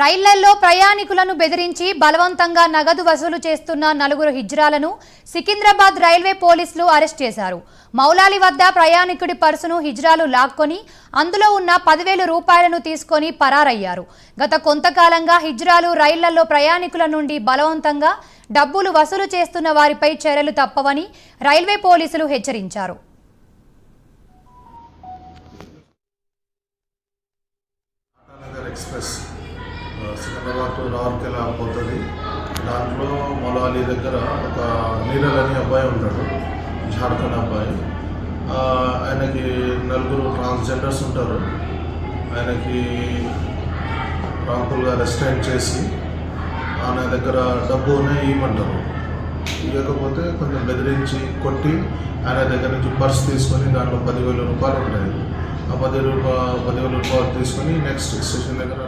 రైళ్ళలో ప్రయాణికులను బెదిరించి బలవంతంగా నగదు వసూలు చేస్తున్న నలుగురు హిజ్రాలను సికింద్రాబాద్ రైల్వే పోలీసులు అరెస్ట్ చేశారు. మౌలాలి వద్ద ప్రయాణికుడి పర్సును హిజ్రాలు లాక్కొని అందులో ఉన్న పదివేల రూపాయలను తీసుకొని పరారయ్యారు. గత కొంతకాలంగా హిజ్రాలు రైళ్ళలో ప్రయాణికుల నుండి బలవంతంగా డబ్బులు వసూలు చేస్తున్న వారిపై చర్యలు తప్పవని రైల్వే పోలీసులు హెచ్చరించారు. ఎక్స్ప్రెస్ సికింద్రాబాద్ టు రావుర్కెలా పోతుంది దాంట్లో మొలాలి దగ్గర ఒక నీరల్ అనే అబ్బాయి ఉంటాడు జార్ఖండ్ అబ్బాయి. ఆయనకి నలుగురు ట్రాన్స్జెండర్స్ ఉంటారు. ఆయనకి రాంకుల్గా రెస్టారెంట్ చేసి ఆయన దగ్గర డబ్బునే ఇవ్వమంటారు. ఇవ్వకపోతే కొంచెం బెదిరించి కొట్టి ఆయన దగ్గర నుంచి పర్స్ తీసుకొని దాంట్లో పదివేల రూపాయలు ఉంటాయి. ఆ పదివేల రూపాయ పదివేల రూపాయలు తీసుకొని నెక్స్ట్ స్టేషన్ దగ్గర